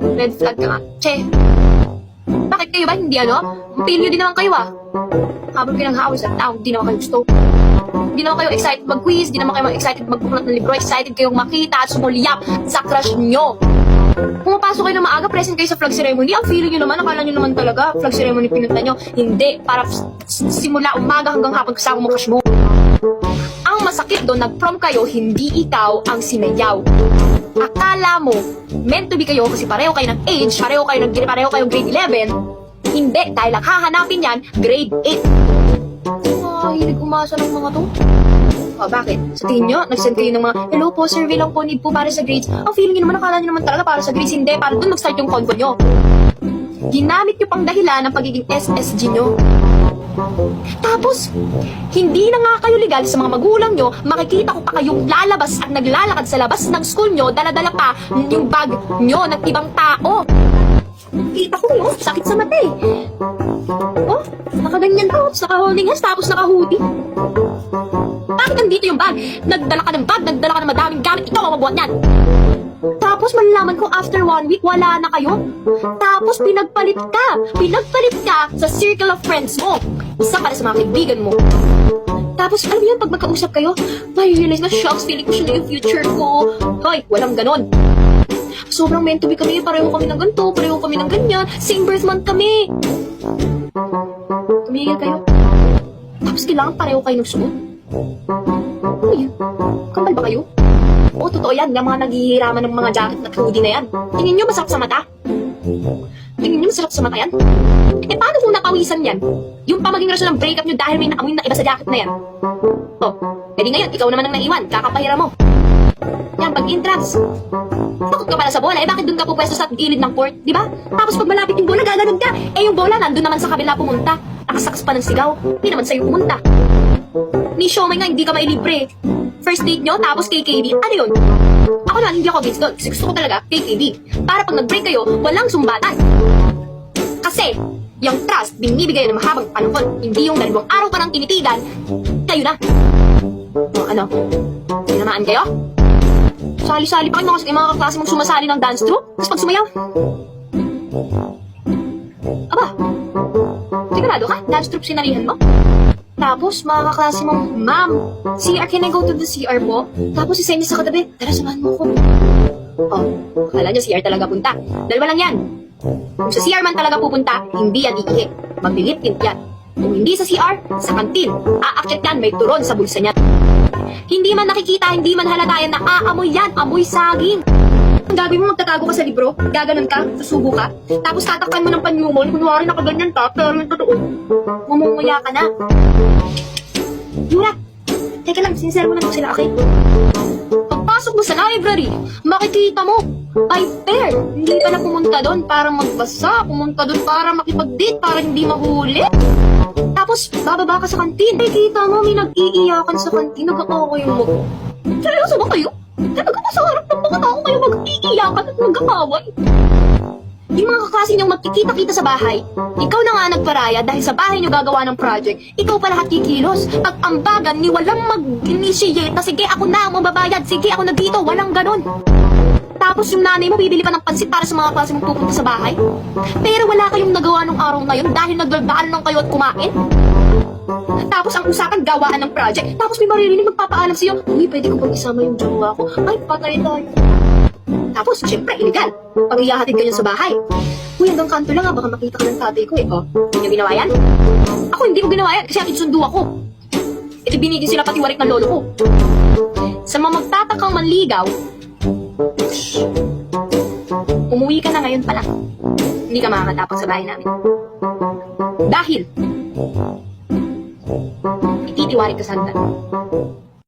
Red flag ka nga. Che, bakit kayo ba hindi ano? Failure din naman kayo ah. Habang pinanghawin sa tao, di naman kayo gusto. Di naman kayo excited mag-quiz, di naman kayo excited magbuklat ng libro, excited kayong makita at sumuliyap sa crush nyo. Pumapasok kayo na maaga, present kayo sa flag ceremony. Ang feeling nyo naman, akala nyo naman talaga, flag ceremony pinunta nyo. Hindi, para simula umaga hanggang hapon kasama mo crush mo. Ang masakit doon, nag-prom kayo, hindi ikaw ang sinayaw. Akala mo, meant to be kayo kasi pareho kayo ng age, pareho kayo ng pareho kayo grade 11. Hindi, dahil ang hahanapin yan, grade 8. Ay, hilig umasa ng mga to. O, bakit? Sa tingin nyo, nag-send kayo ng mga, hello po, survey lang po, need po para sa grades. Ang feeling nyo naman, akala nyo naman talaga para sa grades. Hindi, para doon mag-start yung convo nyo. Ginamit nyo pang dahilan ng pagiging SSG nyo. Tapos, hindi na nga kayo legal sa mga magulang nyo, makikita ko pa kayong lalabas at naglalakad sa labas ng school nyo, daladala pa yung bag nyo ng ibang tao. Kita ko yun, sakit sa mata eh. Oh, nakaganyan pa, naka-holding hands, tapos naka-hoodie. Bakit nandito yung bag? Nagdala ka ng bag, nagdala ka ng madaming gamit, ikaw ang magbuhat yan. Tapos malalaman ko after one week, wala na kayo. Tapos pinagpalit ka. Pinagpalit ka sa circle of friends mo. Isa para sa mga kaibigan mo. Tapos alam yun, pag magkausap kayo, may realize na shocks, feeling ko siya na yung future ko. Hoy, walang ganon. Sobrang meant to be kami, pareho kami ng ganito, pareho kami ng ganyan, same birth month kami. Tumigil kayo. Tapos kailangan pareho kayo ng suot. Yun? Kambal ba kayo? Oo, totoo yan. Yung mga naghihiraman ng mga jacket at hoodie na yan. Tingin nyo masarap sa mata? Tingin nyo masarap sa mata yan? Eh, paano kung napawisan yan? Yung pa maging rason ng breakup nyo dahil may naamoy na iba sa jacket na yan. Oh, edi ngayon, ikaw naman ang naiwan. Kakapahira mo. Yan, pag entrance. Takot ka pala sa bola, eh bakit doon ka pupwesto sa gilid ng court, di ba? Tapos pag malapit yung bola, gaganon ka. Eh yung bola, nandun naman sa kabila pumunta. Nakasakas pa ng sigaw. Hindi naman sa'yo pumunta. Ni Shomai nga, hindi ka mailibre. First date nyo, tapos KKB. Ano yun? Ako naman, hindi ako gets doon. Kasi gusto ko talaga, KKB. Para pag nag-break kayo, walang sumbatan. Kasi, yung trust, binibigay ng mahabang panahon. Hindi yung dalawang araw ka nang tinitigan, kayo na. O ano? Tinamaan kayo? Sali-sali pa kayo mga, mga kaklase mong sumasali ng dance troupe. Tapos pag sumayaw, aba, sigurado ka? Dance troupe sinalihan mo? Tapos, mga kaklase mong, Ma'am, CR, can I go to the CR po? Tapos, isa niya sa katabi, tara, samahan mo ako. Oh, akala niyo CR talaga punta. Dalawa lang yan. Kung sa CR man talaga pupunta, hindi yan iihi. Magliliptint yan. Kung hindi sa CR, sa kantin. Aakyat yan, may turon sa bulsa niya. Hindi man nakikita, hindi man halata yan na aamoy yan, amoy saging. Ang gagawin mo, magtatago ka sa libro, gaganon ka, susubo ka, tapos tatakpan mo ng panyo mo, kunwari nakaganyan ka, pero yung totoo, mamumuya ka na. Yura, teka lang, sincere mo na sila, okay? Pagpasok mo sa library, makikita mo, by pair, hindi ka na pumunta doon para magbasa, pumunta doon para makipag-date, para hindi mahuli. Tapos, bababa ka sa kantin. Eh, kita mo, may nag-iiyakan sa kantin. Nag-aaway mo. Seryoso ba kayo? Talaga ba sa harap ng mga mag-iiyakan at mag-aaway? Yung mga kaklase niyong magkikita-kita sa bahay, ikaw na nga nagparaya dahil sa bahay niyo gagawa ng project, ikaw pa lahat kikilos. Pag ambagan ni walang mag-initiate na sige ako na ang mababayad, sige ako na dito, walang ganon. Tapos yung nanay mo bibili pa ng pansit para sa mga klase mong pupunta sa bahay. Pero wala kayong nagawa nung araw na yun dahil nagdaldaan lang kayo at kumain. Tapos ang usapan gawaan ng project. Tapos may maririnig magpapaalam sa'yo, Uy, pwede ko bang isama yung jowa ko? Ay, patay tayo. Tapos, syempre, illegal. Pag iyahatid ka niyan sa bahay. Uy, hanggang kanto lang ha, baka makita ka ng tatay ko eh. Oh, hindi ginawa yan? Ako hindi ko ginawa yan kasi hatid sundo ako. Ito binigyan sila pati warik ng lolo ko. Sa mga magtatakang manligaw, umuwi ka na ngayon pala. Hindi ka makakatapos sa bahay namin. Dahil, ititiwari ka sa handa.